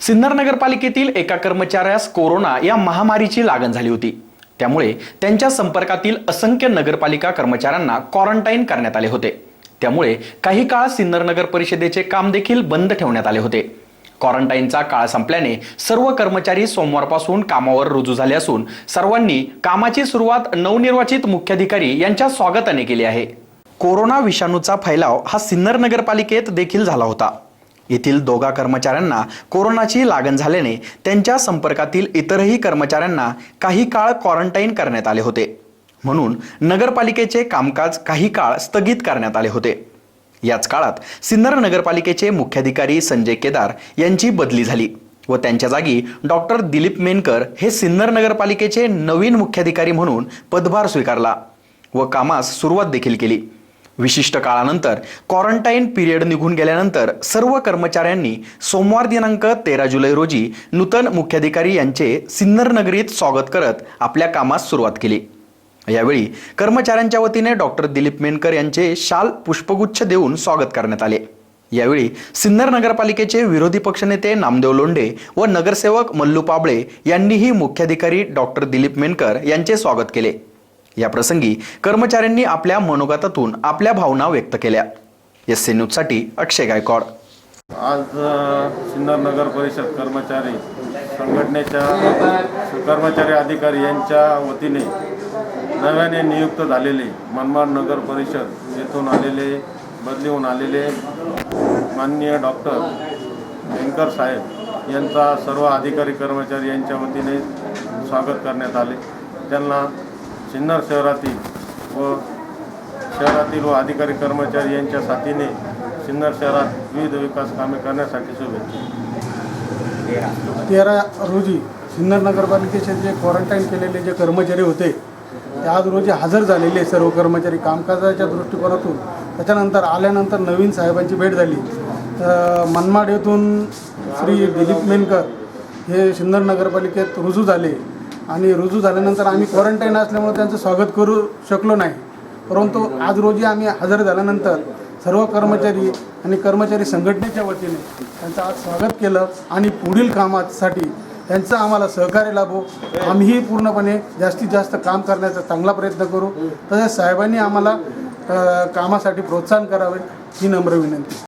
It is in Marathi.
सिन्नर नगरपालिकेतील एका कर्मचाऱ्यास कोरोना या महामारीची लागण झाली होती. त्यामुळे त्यांच्या संपर्कातील असंख्य नगरपालिका कर्मचाऱ्यांना क्वारंटाईन करण्यात आले होते. त्यामुळे काही काळ सिन्नर नगर परिषदेचे काम देखील बंद ठेवण्यात आले होते. क्वारंटाईनचा काळ संपल्याने सर्व कर्मचारी सोमवारपासून कामावर रुजू झाले असून सर्वांनी कामाची सुरुवात नवनिर्वाचित मुख्याधिकारी यांच्या स्वागताने केली आहे. कोरोना विषाणूचा फैलाव हा सिन्नर नगरपालिकेत देखील झाला होता. येथील दोघा कर्मचाऱ्यांना कोरोनाची लागण झाल्याने त्यांच्या संपर्कातील इतरही कर्मचाऱ्यांना काही काळ क्वारंटाईन करण्यात आले होते. म्हणून नगरपालिकेचे कामकाज काही काळ स्थगित करण्यात आले होते. याच काळात सिन्नर नगरपालिकेचे मुख्याधिकारी संजय केदार यांची बदली झाली व त्यांच्या जागी डॉक्टर दिलीप मेनकर हे सिन्नर नगरपालिकेचे नवीन मुख्याधिकारी म्हणून पदभार स्वीकारला व कामास सुरुवात देखील केली. विशिष्ट काळानंतर क्वारंटाईन पिरियड निघून गेल्यानंतर सर्व कर्मचाऱ्यांनी सोमवार दिनांक तेरा जुलै रोजी नूतन मुख्याधिकारी यांचे सिन्नर नगरीत स्वागत करत आपल्या कामास सुरुवात केली. यावेळी कर्मचाऱ्यांच्या वतीने डॉक्टर दिलीप मेनकर यांचे शाल पुष्पगुच्छ देऊन स्वागत करण्यात आले. यावेळी सिन्नर नगरपालिकेचे विरोधी पक्षनेते नामदेव लोंढे व नगरसेवक मल्लू पाबळे यांनीही मुख्याधिकारी डॉक्टर दिलीप मेनकर यांचे स्वागत केले. या प्रसंगी कर्मचाऱ्यांनी आपल्या मनोगतातून आपल्या भावना व्यक्त केल्या. एस सी न्यूजसाठी अक्षय गायकवाड. आज सिन्नर नगर परिषद कर्मचारी संघटनेच्या कर्मचारी अधिकारी यांच्या वतीने नव्याने नियुक्त झालेले मनमाड नगर परिषद येथून आलेले बदलीहून आलेले माननीय डॉक्टर वेंकर साहेब यांचा सर्व अधिकारी कर्मचारी यांच्या वतीने स्वागत करण्यात आले. त्यांना सिन्नर शहरातील व शहरातील व अधिकारी कर्मचारी यांच्या साथीने सिन्नर शहरात विविध विकास कामे करण्यासाठी शुभेच्छा. तेरा रोजी सिन्नर नगरपालिकेचे जे क्वारंटाईन केलेले जे कर्मचारी होते ते आज रोजी हजर झालेले सर्व कर्मचारी. कामकाजाच्या दृष्टिकोनातून त्याच्यानंतर आल्यानंतर नवीन साहेबांची भेट झाली. तर मनमाड येथून श्री दिलीप मेनकर हे सिन्नर नगरपालिकेत रुजू झाले. आणि रुजू झाल्यानंतर आम्ही क्वारंटाईन असल्यामुळे त्यांचं स्वागत करू शकलो नाही. परंतु आज रोजी आम्ही हजर झाल्यानंतर सर्व कर्मचारी आणि कर्मचारी संघटनेच्या वतीने त्यांचं आज स्वागत केलं आणि पुढील कामासाठी त्यांचं आम्हाला सहकार्य लाभो. आम्हीही पूर्णपणे जास्तीत जास्त काम करण्याचा चांगला प्रयत्न करू. तसेच साहेबांनी आम्हाला कामासाठी प्रोत्साहन करावे ही नम्र विनंती.